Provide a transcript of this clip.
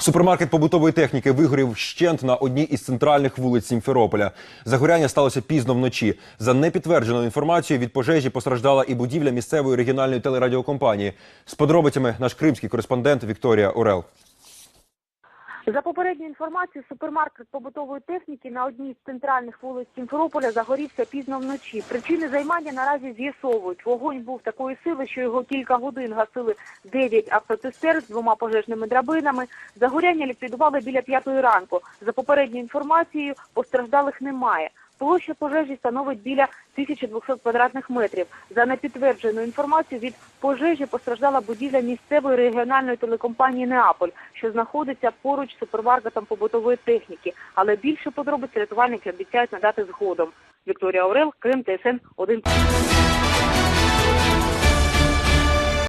Супермаркет побутової техніки вигорів вщент на одній із центральних вулиць Сімферополя. Загоряння сталося пізно вночі. За непідтвердженою інформацією, від пожежі постраждала і будівля місцевої регіональної телерадіокомпанії. З подробицями наш кримський кореспондент Вікторія Орел. За попередньою інформацією, супермаркет побутової техніки на одній з центральних вулиць Сімферополя загорівся пізно вночі. Причини займання наразі з'ясовують. Вогонь був такої сили, що його кілька годин гасили 9 автоцистерн з двома пожежними драбинами. Загоряння ліквідували біля п'ятої ранку. За попередньою інформацією, постраждалих немає. Площа пожежі становить біля 1200 квадратних метрів. За непідтвердженою інформацією, від пожежі постраждала будівля місцевої регіональної телекомпанії «Неаполь», що знаходиться поруч з супермаркетом побутової техніки. Але більше подробиць рятувальники обіцяють надати згодом. Вікторія Орел, Крим, ТСН 1.